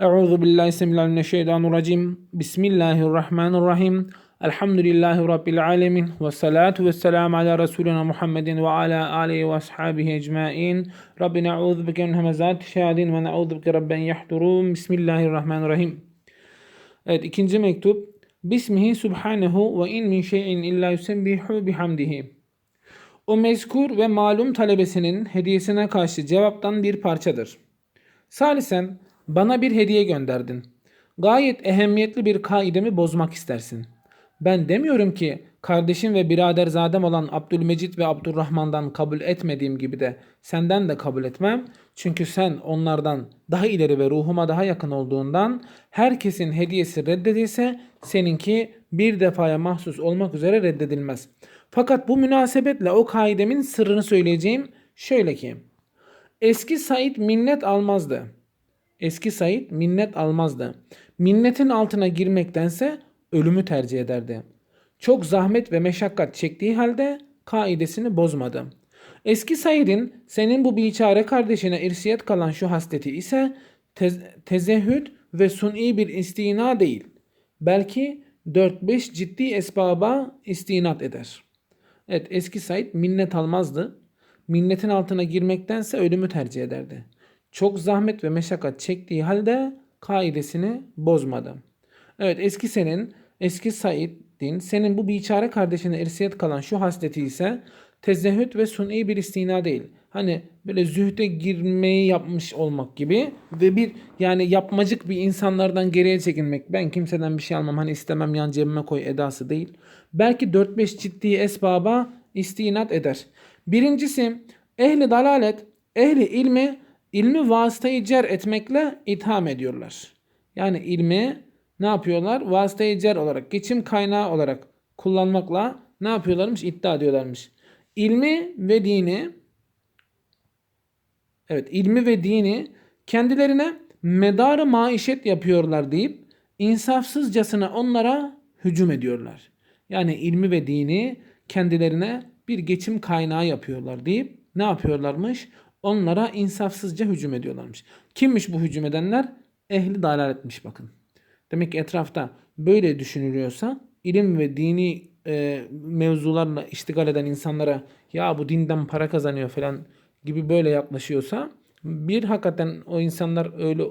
Euzu billahi mineşşeytanirracim. Bismillahirrahmanirrahim. Elhamdülillahi rabbil alamin ve salatu vesselam ala resulina Muhammedin ve ala alihi ve ashabihi ecmaîn. Rabbina euzu bike min hemezati şeyatin ve na'udzu bike rabben yahdurun. Bismillahirrahmanirrahim. Evet ikinci mektup. Bismihi subhanehu ve in min şeyin illa yusebbihu bihamdihi. O mezkur ve malum talebesinin hediyesine karşı cevaptan bir parçadır. Salisen bana bir hediye gönderdin. Gayet ehemmiyetli bir kaidemi bozmak istersin. Ben demiyorum ki kardeşim ve biraderzadem olan Abdülmecit ve Abdurrahman'dan kabul etmediğim gibi de senden de kabul etmem. Çünkü sen onlardan daha ileri ve ruhuma daha yakın olduğundan herkesin hediyesi reddedilse seninki bir defaya mahsus olmak üzere reddedilmez. Fakat bu münasebetle o kaidemin sırrını söyleyeceğim şöyle ki eski Said minnet almazdı. Eski Said minnet almazdı. Minnetin altına girmektense ölümü tercih ederdi. Çok zahmet ve meşakkat çektiği halde kaidesini bozmadı. Eski Said'in senin bu biçare kardeşine irsiyet kalan şu hasleti ise tez, tezehhüd ve suni bir istina değil. Belki 4-5 ciddi esbaba istinat eder. Evet eski Said minnet almazdı. Minnetin altına girmektense ölümü tercih ederdi. Çok zahmet ve meşakkat çektiği halde kaidesini bozmadı. Evet eski senin, eski Said'in senin bu biçare kardeşine irsiyet kalan şu hasleti ise tezehüt ve suni bir istina değil. Hani böyle zühde girmeyi yapmış olmak gibi ve bir yani yapmacık bir insanlardan geriye çekilmek. Ben kimseden bir şey almam hani istemem yan cebime koy edası değil. Belki 4-5 ciddi esbaba istinat eder. Birincisi ehli dalalet, ehli ilmi ilmi vasıtayı cer etmekle itham ediyorlar. Yani ilmi ne yapıyorlar? Vasıtayı cer olarak, geçim kaynağı olarak kullanmakla ne yapıyorlarmış? İddia ediyorlarmış. İlmi ve dini evet ilmi ve dini kendilerine medarı maişet yapıyorlar deyip insafsızcasına onlara hücum ediyorlar. Yani ilmi ve dini kendilerine bir geçim kaynağı yapıyorlar deyip ne yapıyorlarmış? Onlara insafsızca hücum ediyorlarmış. Kimmiş bu hücum edenler? Ehli dalaletmiş bakın. Demek ki etrafta böyle düşünülüyorsa ilim ve dini e, mevzularla iştigal eden insanlara ya bu dinden para kazanıyor falan gibi böyle yaklaşıyorsa bir hakikaten o insanlar öyle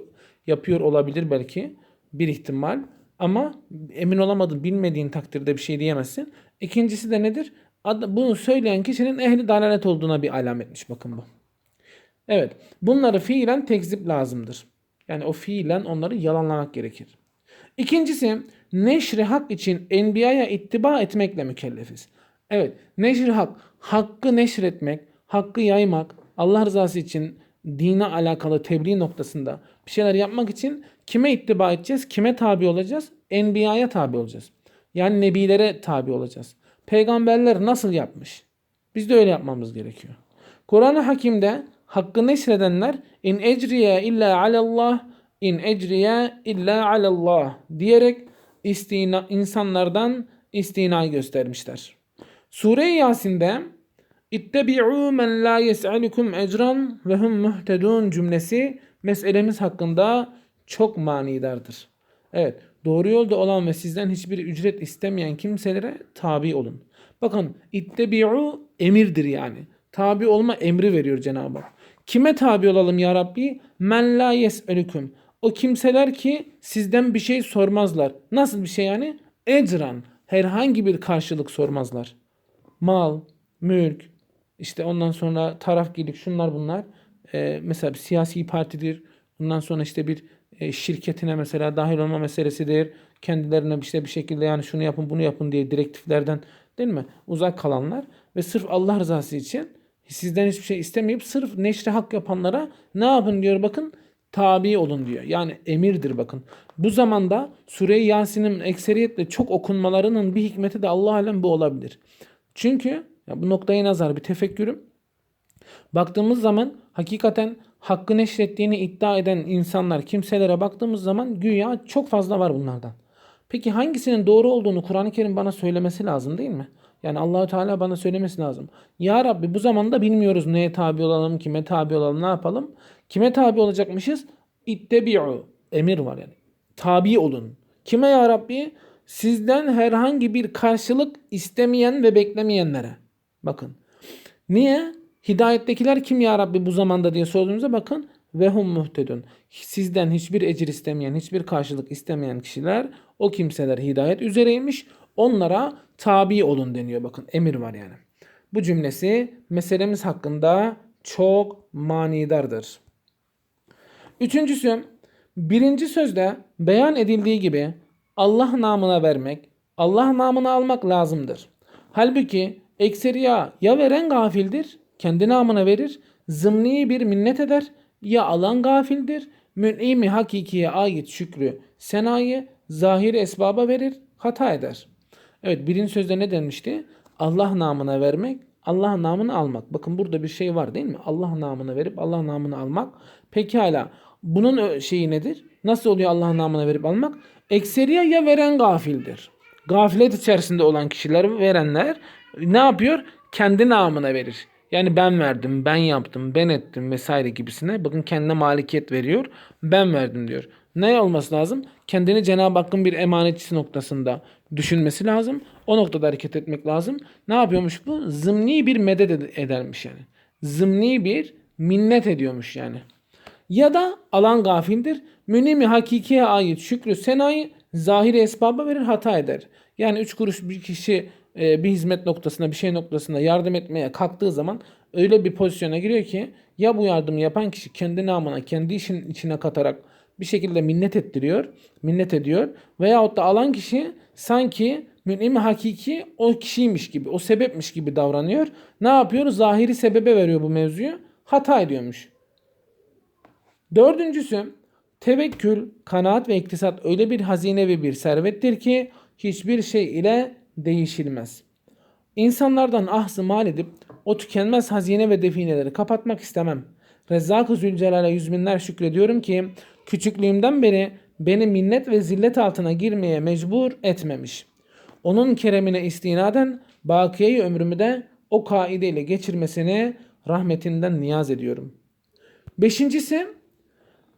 yapıyor olabilir belki bir ihtimal ama emin olamadın bilmediğin takdirde bir şey diyemezsin. İkincisi de nedir? Bunu söyleyen kişinin ehli dalalet olduğuna bir alametmiş bakın bu. Evet bunları fiilen tekzip lazımdır. Yani o fiilen onları yalanlamak gerekir. İkincisi neşri hak için enbiyaya ittiba etmekle mükellefiz. Evet neşri hak, hakkı neşretmek, hakkı yaymak, Allah rızası için dine alakalı tebliğ noktasında bir şeyler yapmak için kime ittiba edeceğiz, kime tabi olacağız? Enbiyaya tabi olacağız. Yani nebilere tabi olacağız. Peygamberler nasıl yapmış? Biz de öyle yapmamız gerekiyor. Kur'an-ı Hakim'de hakkı neşredenler in ecriye illa alallah in ecriye illa alallah diyerek istina, insanlardan istinayı göstermişler. Sure-i Yasin'de İttebi'u men la yes'alukum ecran ve hum muhtedun cümlesi meselemiz hakkında çok manidardır. Evet doğru yolda olan ve sizden hiçbir ücret istemeyen kimselere tabi olun. Bakın ittebi'u emirdir yani. Tabi olma emri veriyor Cenab-ı Hak. Kime tabi olalım ya Rabbi? Men la yes'elukum. O kimseler ki sizden bir şey sormazlar. Nasıl bir şey yani? Ecran. Herhangi bir karşılık sormazlar. Mal, mülk, işte ondan sonra tarafgirlik şunlar bunlar. Ee, mesela bir siyasi partidir. Bundan sonra işte bir e, şirketine mesela dahil olma meselesidir. Kendilerine işte bir şekilde yani şunu yapın bunu yapın diye direktiflerden değil mi? Uzak kalanlar ve sırf Allah rızası için sizden hiçbir şey istemeyip sırf neşre hak yapanlara ne yapın diyor bakın tabi olun diyor. Yani emirdir bakın. Bu zamanda Sure-i Yasin'in ekseriyetle çok okunmalarının bir hikmeti de Allah alem bu olabilir. Çünkü ya bu noktaya nazar bir tefekkürüm. Baktığımız zaman hakikaten hakkı neşrettiğini iddia eden insanlar, kimselere baktığımız zaman güya çok fazla var bunlardan. Peki hangisinin doğru olduğunu Kur'an-ı Kerim bana söylemesi lazım değil mi? Yani Allahü Teala bana söylemesi lazım. Ya Rabbi bu zamanda bilmiyoruz neye tabi olalım, kime tabi olalım, ne yapalım? Kime tabi olacakmışız? İttebi'u. emir var yani. Tabi olun. Kime ya Rabbi? Sizden herhangi bir karşılık istemeyen ve beklemeyenlere. Bakın. Niye? Hidayettekiler kim ya Rabbi bu zamanda diye sorduğumuzda bakın. Ve hum muhtedun. Sizden hiçbir ecir istemeyen, hiçbir karşılık istemeyen kişiler o kimseler hidayet üzereymiş. Onlara tabi olun deniyor. Bakın emir var yani. Bu cümlesi meselemiz hakkında çok manidardır. Üçüncüsü, birinci sözde beyan edildiği gibi Allah namına vermek, Allah namını almak lazımdır. Halbuki ekseriya ya veren gafildir, kendi namına verir, zımni bir minnet eder, ya alan gafildir, mün'imi hakikiye ait şükrü, senayı, zahir esbaba verir, hata eder. Evet birinci sözde ne denmişti? Allah namına vermek, Allah namını almak. Bakın burada bir şey var değil mi? Allah namını verip Allah namını almak. Pekala bunun şeyi nedir? Nasıl oluyor Allah namına verip almak? Ekseriye ya veren gafildir. Gaflet içerisinde olan kişiler verenler ne yapıyor? Kendi namına verir. Yani ben verdim, ben yaptım, ben ettim vesaire gibisine. Bakın kendine malikiyet veriyor. Ben verdim diyor. Ne olması lazım? Kendini Cenab-ı Hakk'ın bir emanetçisi noktasında düşünmesi lazım. O noktada hareket etmek lazım. Ne yapıyormuş bu? Zımni bir medet ed- edermiş yani. Zımni bir minnet ediyormuş yani. Ya da alan gafildir. Münimi hakikiye ait şükrü senayı zahiri esbaba verir hata eder. Yani üç kuruş bir kişi e, bir hizmet noktasında bir şey noktasında yardım etmeye kalktığı zaman öyle bir pozisyona giriyor ki ya bu yardımı yapan kişi kendi namına kendi işin içine katarak bir şekilde minnet ettiriyor, minnet ediyor veyahut da alan kişi sanki münimi hakiki o kişiymiş gibi, o sebepmiş gibi davranıyor. Ne yapıyor? Zahiri sebebe veriyor bu mevzuyu. Hata ediyormuş. Dördüncüsü tevekkül, kanaat ve iktisat öyle bir hazine ve bir servettir ki hiçbir şey ile değişilmez. İnsanlardan ahzı mal edip o tükenmez hazine ve defineleri kapatmak istemem. Rezzak-ı Zülcelal'e yüz binler şükrediyorum ki küçüklüğümden beri beni minnet ve zillet altına girmeye mecbur etmemiş. Onun keremine istinaden bakiyeyi ömrümü de o kaideyle geçirmesini rahmetinden niyaz ediyorum. Beşincisi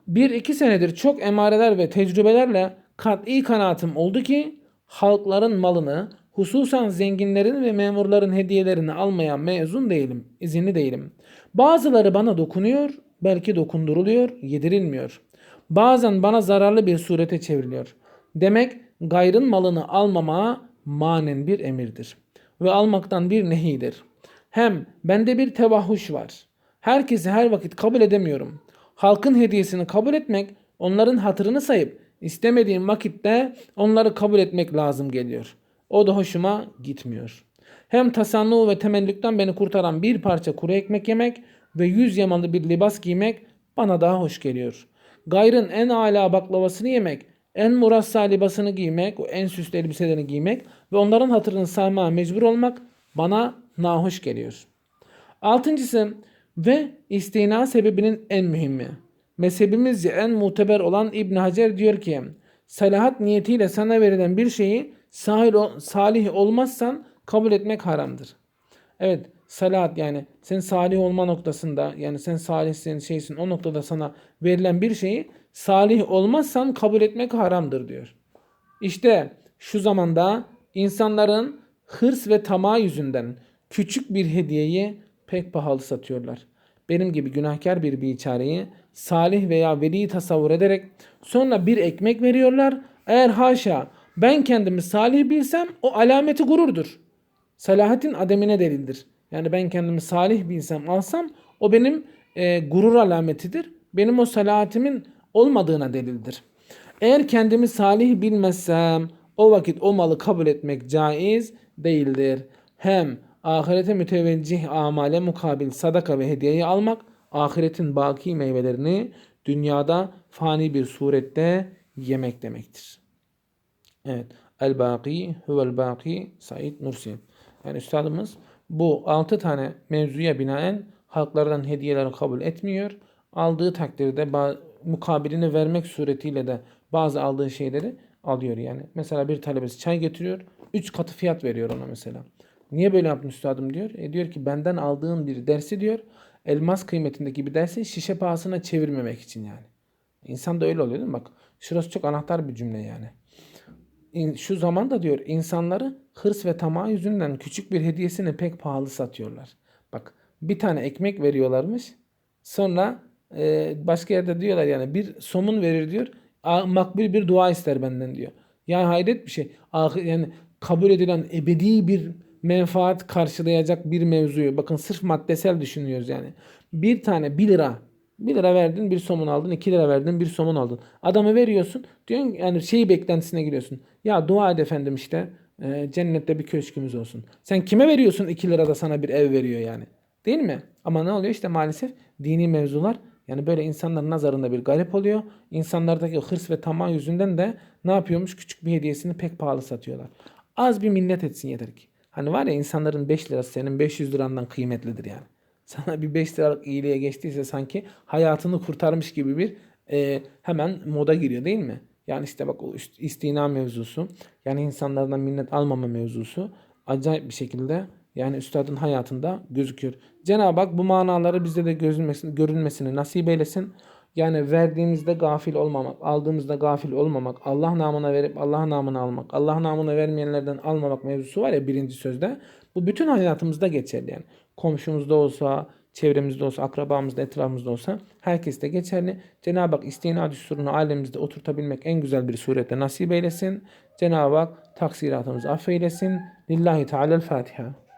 bir iki senedir çok emareler ve tecrübelerle kat'i kanaatim oldu ki halkların malını hususan zenginlerin ve memurların hediyelerini almaya mezun değilim, izinli değilim. Bazıları bana dokunuyor, belki dokunduruluyor, yedirilmiyor. Bazen bana zararlı bir surete çevriliyor. Demek gayrın malını almama manen bir emirdir ve almaktan bir nehidir. Hem bende bir tevahhuş var. Herkesi her vakit kabul edemiyorum. Halkın hediyesini kabul etmek, onların hatırını sayıp istemediğim vakitte onları kabul etmek lazım geliyor. O da hoşuma gitmiyor. Hem tasannu ve temellükten beni kurtaran bir parça kuru ekmek yemek ve yüz yamalı bir libas giymek bana daha hoş geliyor. Gayrın en âlâ baklavasını yemek, en murassa libasını giymek, en süslü elbiselerini giymek ve onların hatırını saymaya mecbur olmak bana nahoş geliyor. Altıncısı ve istina sebebinin en mühimi. Mezhebimizce en muteber olan İbn Hacer diyor ki salahat niyetiyle sana verilen bir şeyi sahil, salih olmazsan kabul etmek haramdır. Evet salat yani sen salih olma noktasında yani sen salihsin şeysin o noktada sana verilen bir şeyi salih olmazsan kabul etmek haramdır diyor. İşte şu zamanda insanların hırs ve tamah yüzünden küçük bir hediyeyi pek pahalı satıyorlar. Benim gibi günahkar bir biçareyi salih veya veli tasavvur ederek sonra bir ekmek veriyorlar. Eğer haşa ben kendimi salih bilsem o alameti gururdur. Salahatin ademine delildir. Yani ben kendimi salih bilsem alsam o benim e, gurur alametidir. Benim o salahatimin olmadığına delildir. Eğer kendimi salih bilmezsem o vakit o malı kabul etmek caiz değildir. Hem ahirete müteveccih amale mukabil sadaka ve hediyeyi almak ahiretin baki meyvelerini dünyada fani bir surette yemek demektir. Evet. El baki huvel baki Said Nursi. Yani üstadımız bu altı tane mevzuya binaen halklardan hediyeleri kabul etmiyor. Aldığı takdirde mukabilini vermek suretiyle de bazı aldığı şeyleri alıyor yani. Mesela bir talebesi çay getiriyor. Üç katı fiyat veriyor ona mesela. Niye böyle yaptın üstadım diyor. E diyor ki benden aldığın bir dersi diyor elmas kıymetindeki bir dersi şişe pahasına çevirmemek için yani. İnsan da öyle oluyor değil mi? Bak şurası çok anahtar bir cümle yani. Şu zamanda diyor insanları hırs ve tamah yüzünden küçük bir hediyesini pek pahalı satıyorlar. Bak bir tane ekmek veriyorlarmış. Sonra e, başka yerde diyorlar yani bir somun verir diyor. "A- Makbul bir dua ister benden diyor. Yani hayret bir şey. Ah- Yani kabul edilen ebedi bir menfaat karşılayacak bir mevzuyu. Bakın sırf maddesel düşünüyoruz yani. Bir tane 1 lira 1 lira verdin bir somun aldın 2 lira verdin bir somun aldın. Adamı veriyorsun diyorsun yani şeyi beklentisine giriyorsun. Ya dua et efendim işte e, cennette bir köşkümüz olsun. Sen kime veriyorsun 2 lirada sana bir ev veriyor yani. Değil mi? Ama ne oluyor işte maalesef dini mevzular yani böyle insanların nazarında bir garip oluyor. İnsanlardaki hırs ve tamah yüzünden de ne yapıyormuş? Küçük bir hediyesini pek pahalı satıyorlar. Az bir minnet etsin yeter ki. Hani var ya insanların 5 lirası senin 500 lirandan kıymetlidir yani. Sana bir 5 liralık iyiliğe geçtiyse sanki hayatını kurtarmış gibi bir e, hemen moda giriyor değil mi? Yani işte bak o ist- istina mevzusu yani insanlardan minnet almama mevzusu acayip bir şekilde yani üstadın hayatında gözüküyor. Cenab-ı Hak bu manaları bizde de gözülmesini, görülmesini nasip eylesin. Yani verdiğimizde gafil olmamak, aldığımızda gafil olmamak, Allah namına verip Allah namına almak, Allah namına vermeyenlerden almamak mevzusu var ya birinci sözde. Bu bütün hayatımızda geçerli yani. Komşumuzda olsa, çevremizde olsa, akrabamızda, etrafımızda olsa herkeste geçerli. Cenab-ı Hak istina düsturunu alemimizde oturtabilmek en güzel bir surette nasip eylesin. Cenab-ı Hak taksiratımızı affeylesin. Lillahi Teala'l Fatiha.